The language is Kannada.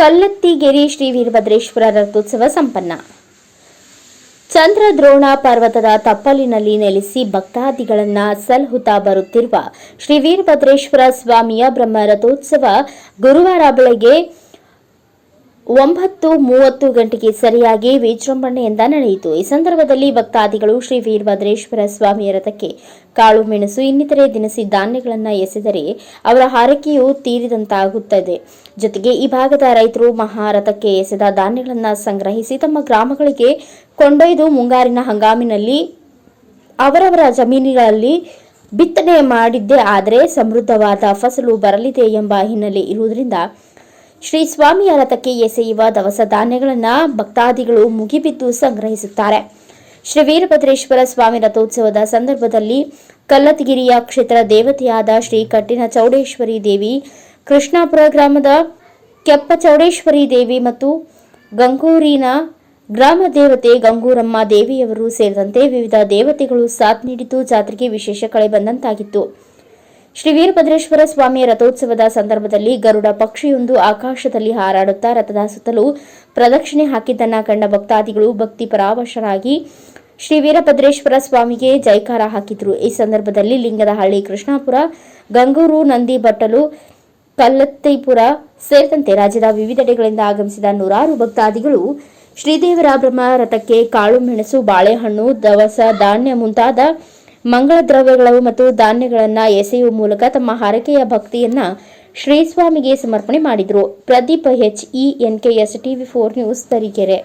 ಕಲ್ಲತ್ತಿಗೆರೆ ಶ್ರೀ ವೀರಭದ್ರೇಶ್ವರ ರಥೋತ್ಸವ ಸಂಪನ್ನ. ಚಂದ್ರದ್ರೋಣ ಪರ್ವತದ ತಪ್ಪಲಿನಲ್ಲಿ ನೆಲೆಸಿ ಭಕ್ತಾದಿಗಳನ್ನ ಸಲಹುತ್ತಾ ಬರುತ್ತಿರುವ ಶ್ರೀ ವೀರಭದ್ರೇಶ್ವರ ಸ್ವಾಮಿಯ ಬ್ರಹ್ಮ ರಥೋತ್ಸವ ಗುರುವಾರ ಬೆಳಗ್ಗೆ ಒಂಬತ್ತು ಮೂವತ್ತು ಗಂಟೆಗೆ ಸರಿಯಾಗಿ ವಿಜೃಂಭಣೆಯಿಂದ ನಡೆಯಿತು. ಈ ಸಂದರ್ಭದಲ್ಲಿ ಭಕ್ತಾದಿಗಳು ಶ್ರೀ ವೀರಭದ್ರೇಶ್ವರ ಸ್ವಾಮಿಯ ರಥಕ್ಕೆ ಕಾಳು ಮೆಣಸು, ಇನ್ನಿತರೆ ದಿನಸಿ ಧಾನ್ಯಗಳನ್ನು ಎಸೆದರೆ ಅವರ ಹಾರೈಕೆಯು ತೀರಿದಂತಾಗುತ್ತದೆ. ಜೊತೆಗೆ ಈ ಭಾಗದ ರೈತರು ಮಹಾರಥಕ್ಕೆ ಎಸೆದ ಧಾನ್ಯಗಳನ್ನು ಸಂಗ್ರಹಿಸಿ ತಮ್ಮ ಗ್ರಾಮಗಳಿಗೆ ಕೊಂಡೊಯ್ದು ಮುಂಗಾರಿನ ಹಂಗಾಮಿನಲ್ಲಿ ಅವರವರ ಜಮೀನುಗಳಲ್ಲಿ ಬಿತ್ತನೆ ಮಾಡಿದ್ದೇ. ಆದರೆ ಸಮೃದ್ಧವಾದ ಫಸಲು ಬರಲಿದೆ ಎಂಬ ಹಿನ್ನೆಲೆ ಇರುವುದರಿಂದ ಶ್ರೀ ಸ್ವಾಮಿ ರಥಕ್ಕೆ ಎಸೆಯುವ ದವಸ ಧಾನ್ಯಗಳನ್ನ ಭಕ್ತಾದಿಗಳು ಮುಗಿಬಿದ್ದು ಸಂಗ್ರಹಿಸುತ್ತಾರೆ. ಶ್ರೀ ವೀರಭದ್ರೇಶ್ವರ ಸ್ವಾಮಿ ರಥೋತ್ಸವದ ಸಂದರ್ಭದಲ್ಲಿ ಕಲ್ಲತ್ಗಿರಿಯ ಕ್ಷೇತ್ರ ದೇವತೆಯಾದ ಶ್ರೀ ಕಟ್ಟಿನ ಚೌಡೇಶ್ವರಿ ದೇವಿ, ಕೃಷ್ಣಾಪುರ ಗ್ರಾಮದ ಕೆಪ್ಪ ಚೌಡೇಶ್ವರಿ ದೇವಿ ಮತ್ತು ಗಂಗೂರಿನ ಗ್ರಾಮ ದೇವತೆ ಗಂಗೂರಮ್ಮ ದೇವಿಯವರು ಸೇರಿದಂತೆ ವಿವಿಧ ದೇವತೆಗಳು ಸಾಥ್ ನೀಡಿದ್ದು ಜಾತ್ರೆಗೆ ವಿಶೇಷ ಕಳೆ ಬಂದಂತಾಗಿತ್ತು. ಶ್ರೀ ವೀರಭದ್ರೇಶ್ವರ ಸ್ವಾಮಿಯ ರಥೋತ್ಸವದ ಸಂದರ್ಭದಲ್ಲಿ ಗರುಡ ಪಕ್ಷಿಯೊಂದು ಆಕಾಶದಲ್ಲಿ ಹಾರಾಡುತ್ತಾ ರಥದ ಸುತ್ತಲೂ ಪ್ರದಕ್ಷಿಣೆ ಹಾಕಿದ್ದನ್ನ ಕಂಡ ಭಕ್ತಾದಿಗಳು ಭಕ್ತಿ ಪರಾವಶರಾಗಿ ಶ್ರೀ ವೀರಭದ್ರೇಶ್ವರ ಸ್ವಾಮಿಗೆ ಜೈಕಾರ ಹಾಕಿದ್ರು. ಈ ಸಂದರ್ಭದಲ್ಲಿ ಲಿಂಗದಹಳ್ಳಿ ಕೃಷ್ಣಾಪುರ, ಗಂಗೂರು ನಂದಿ ಬಟ್ಟಲು ಕಲ್ಲತ್ತೈಪುರ ಸೇರಿದಂತೆ ರಾಜ್ಯದ ವಿವಿಧೆಡೆಗಳಿಂದ ಆಗಮಿಸಿದ ನೂರಾರು ಭಕ್ತಾದಿಗಳು ಶ್ರೀದೇವರ ಬ್ರಹ್ಮ ರಥಕ್ಕೆ ಕಾಳು ಮೆಣಸು, ಬಾಳೆಹಣ್ಣು, ದವಸ, ಧಾನ್ಯ ಮುಂತಾದ ಮಂಗಳ ದ್ರವ್ಯಗಳು ಮತ್ತು ಧಾನ್ಯಗಳನ್ನು ಎಸೆಯುವ ಮೂಲಕ ತಮ್ಮ ಹರಕೆಯ ಭಕ್ತಿಯನ್ನ ಶ್ರೀ ಸ್ವಾಮಿಗೆ ಸಮರ್ಪಣೆ ಮಾಡಿದರು. Pradeep H E N K S TV four news Tarikere.